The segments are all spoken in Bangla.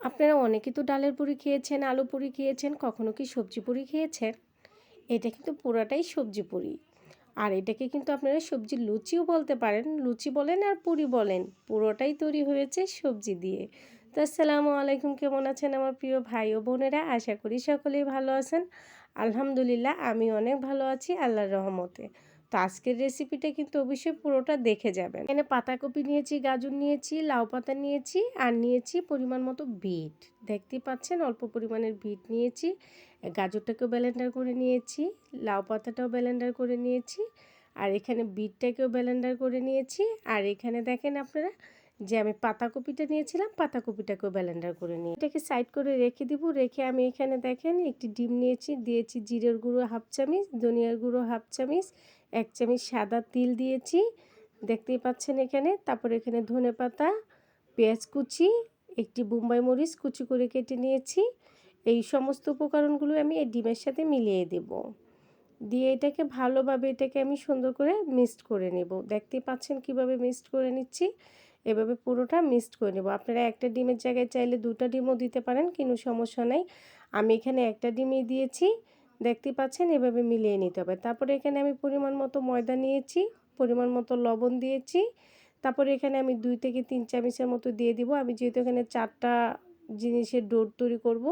আপনারা অনেকে তো ডালের পুরি খেয়েছেন আলু পুরি খেয়েছেন, কখনো কি সবজি পুরি খেয়েছেন? এটা কিন্তু পুরাটাই সবজি পুরি। আর এটাকে কিন্তু আপনারা সবজি লুচিও বলতে পারেন, লুচি বলেন আর পুরি বলেন, পুরোটাই তৈরি হয়েছে সবজি দিয়ে। তো আসসালামু আলাইকুম, কেমন আছেন আমার প্রিয় ভাই ও বোনেরা? আশা করি সকলেই ভালো আছেন। আলহামদুলিল্লাহ, আমি অনেক ভালো আছি, আল্লাহর রহমতে। তো আজকের রেসিপিটা কিন্তু অবশ্যই পুরোটা দেখে যাবেন। এখানে পাতাকপি নিয়েছি, গাজর নিয়েছি, লাউ পাতা নিয়েছি, আর নিয়েছি পরিমাণ মতো বিট। দেখতে পাচ্ছেন অল্প পরিমাণের বিট নিয়েছি, গাজরটাকেও ব্যালেন্ডার করে নিয়েছি, লাউ পাতাটাও ব্যালেন্ডার করে নিয়েছি, আর এখানে বিটটাকেও ব্যালেন্ডার করে নিয়েছি, আর এখানে দেখেন আপনারা যে আমি পাতাকপিটা নিয়েছিলাম, পাতাকপিটাকেও ব্যালেন্ডার করে নিয়ে এটাকে সাইড করে রেখে দিব। রেখে আমি এখানে দেখেন একটি ডিম নিয়েছি, দিয়েছি জিরের গুঁড়ো হাফ চামিচ, ধনিয়ার গুঁড়ো হাফ চামিচ, এক চামিচ সাদা তিল দিয়েছি, দেখতেই পাচ্ছেন এখানে। তারপর এখানে ধনে পাতা, পেঁয়াজ কুচি, একটি বোম্বাই মরিচ কুচি করে কেটে নিয়েছি। এই সমস্ত উপকরণগুলো আমি এই ডিমের সাথে মিলিয়ে দেব। দিয়ে এটাকে ভালোভাবে এটাকে আমি সুন্দর করে মিক্সড করে নেব। দেখতেই পাচ্ছেন কীভাবে মিক্সড করে নিচ্ছি। এভাবে পুরোটা মিক্সড করে নেব। আপনারা একটা ডিমের জায়গায় চাইলে দুটা ডিমও দিতে পারেন, কোনো সমস্যা নাই। আমি এখানে একটা ডিমই দিয়েছি দেখতে পাচ্ছেন এভাবে মিলিয়ে নিতে হবে। তারপরে এখানে আমি পরিমাণ মতো ময়দা নিয়েছি, পরিমাণ মতো লবণ দিয়েছি। তারপরে এখানে আমি দুই থেকে তিন চামচের মতো দিয়ে দিব। আমি যেহেতু এখানে চারটা জিনিসের ডোর তৈরি করব,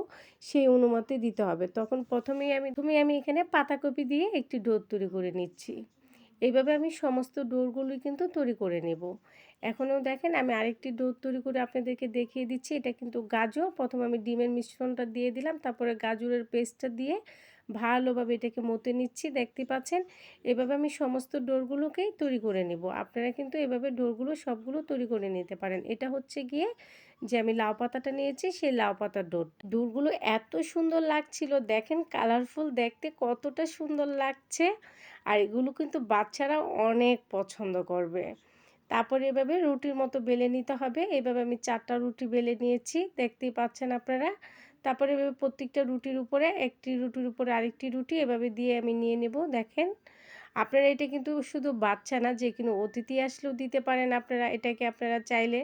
সেই অনুমতি দিতে হবে। তখন প্রথমেই আমি তুমি আমি এখানে পাতাকপি দিয়ে একটি ডোর তৈরি করে নিচ্ছি। এইভাবে আমি সমস্ত ডোরগুলি কিন্তু তৈরি করে নেব। এখনও দেখেন আমি আরেকটি ডোর তৈরি করে আপনাদেরকে দেখিয়ে দিচ্ছি। এটা কিন্তু গাজর। প্রথমে আমি ডিমের মিশ্রণটা দিয়ে দিলাম। তারপরে গাজরের পেস্টটা দিয়ে ভালোভাবে এটাকে মতে নিচ্ছি। দেখতে পাচ্ছেন? এভাবে আমি সমস্ত ডোরগুলোকেই তৈরি করে নেব। আপনারা কিন্তু এভাবে ডোরগুলো সবগুলো তৈরি করে নিতে পারেন। এটা হচ্ছে গিয়ে যে আমি লাউ পাতাটা নিয়েছি, সেই লাউ পাতার ডোর। ডোরগুলো এত সুন্দর লাগছিল। দেখেন কালারফুল, দেখতে কতটা সুন্দর লাগছে। আর এগুলো কিন্তু বাচ্চারা অনেক পছন্দ করবে। তারপরে এভাবে রুটির মতো বেলে নিতে হবে। এভাবে আমি চারটা রুটি বেলে নিয়েছি, দেখতেই পাচ্ছেন আপনারা। তারপরে এভাবে প্রত্যেকটা রুটির উপরে, একটি রুটির উপরে আরেকটি রুটি এভাবে দিয়ে আমি নিয়ে নেব, দেখেন। আপনারা এটা কিন্তু শুধু বাচ্চা না, যে কোনো অতিথি আসলেও দিতে পারেন আপনারা। এটাকে আপনারা চাইলে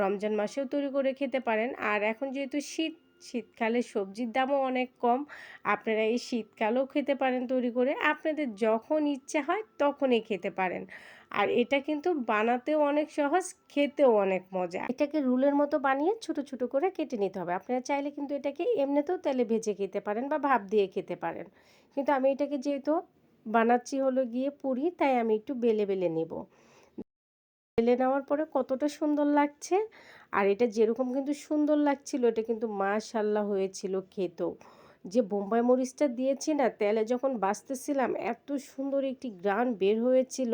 রমজান মাসেও তৈরি করে খেতে পারেন। আর এখন যেহেতু শীত শীতকালে সবজির দামও অনেক কম। আপনারা এই শীতকালেও খেতে পারেন তৈরি করে। আপনাদের যখন ইচ্ছে হয় তখনই খেতে পারেন। আর এটা কিন্তু বানাতেও অনেক সহজ, খেতেও অনেক মজা। এটাকে রুলের মতো বানিয়ে ছোট ছোট করে কেটে নিতে হবে। আপনারা চাইলে কিন্তু এটাকে এমনিতেও তেলে ভেজে খেতে পারেন বা ভাপ দিয়ে খেতে পারেন। কিন্তু আমি এটাকে যেহেতু বানাচ্ছি হলো গিয়ে পুরি, তাই আমি একটু বেলে বেলে নেব। বেলে নেওয়ার পরে কতটা সুন্দর লাগছে। আর এটা যেরকম কিন্তু সুন্দর লাগছিল, এটা কিন্তু মাশাল্লাহ হয়েছিল খেতেও। যে বোম্বাই মরিচটা দিয়েছি না, তেলে যখন বাঁচতেছিলাম, এত সুন্দর একটি গ্রান বের হয়েছিল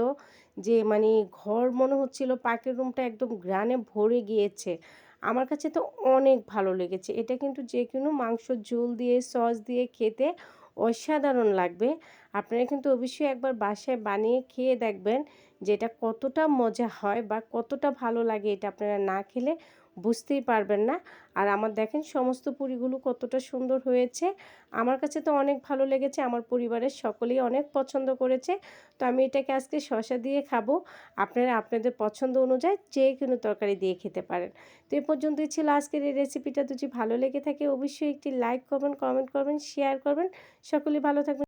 যে মানে ঘর মনে হচ্ছিল পাকের রুমটা একদম গ্রানে ভরে গিয়েছে। আমার কাছে তো অনেক ভালো লেগেছে। এটা কিন্তু যে কোনো মাংস ঝোল দিয়ে, সস দিয়ে খেতে অসাধারণ লাগবে। আপনারা কিন্তু অবশ্যই একবার বাসায় বানিয়ে খেয়ে দেখবেন যে এটা কতটা মজা হয় বা কতটা ভালো লাগে এটা আপনারা না খেলে। বুঝতেই পারবেন না। আর আমার দেখেন সমস্ত পুরিগুলো কতটা সুন্দর হয়েছে। আমার কাছে তো অনেক ভালো লেগেছে, আমার পরিবারের সকলেই অনেক পছন্দ করেছে। তো আমি এটাকে আজকে শশা দিয়ে খাব। আপনারা আপনাদের পছন্দ অনুযায়ী যে কোনো তরকারি দিয়ে খেতে পারেন। তো এ পর্যন্তই ছিল আজকের এই রেসিপিটা যদি ভালো লেগে থাকে অবশ্যই একটি লাইক করবেন কমেন্ট করবেন শেয়ার করবেন। সকলেই ভালো থাকবেন।